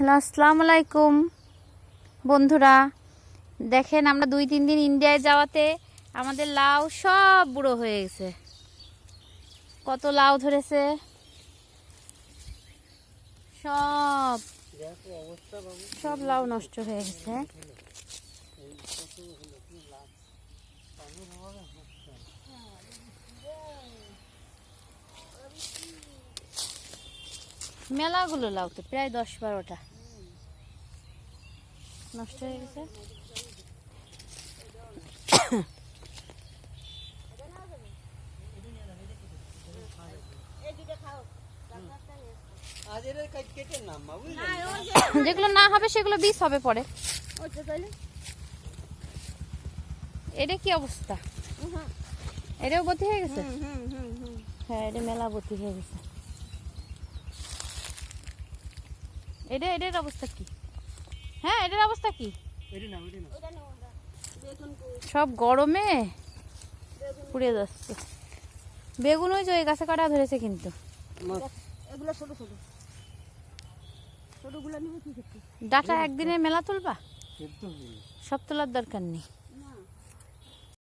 Hello, আসসালামু আলাইকুম। বন্ধুরা, দেখেন আমরা দুই তিন দিন ইন্ডিয়ায় যাওয়াতে আমাদের লাউ সব বুড়ো হয়ে গেছে। কত লাউ ধরেছে। সব সব লাউ নষ্ট হয়ে গেছে। মেলাগুলো লাউ তো প্রায় দশ বারোটা। নষ্ট হয়ে গেছে। যেগুলো না হবে সেগুলো বিষ হবে পরে। এটা কি অবস্থা? এটাও বতি হয়ে গেছে? হ্যাঁ এটা মেলা বতি হয়ে গেছে। এটা এটার অবস্থা কি? হ্যাঁ এটার অবস্থা কি? সব গরমে পুড়ে যাচ্ছে। বেগুন ওই যে ওই গাছে কাটা ধরেছে কিন্তু। এগুলো ছোট ছোট। ছোটগুলো নিয়ে কি করছি ডাটা একদিনে মেলা তুলবা? সব তোলার দরকার নেই।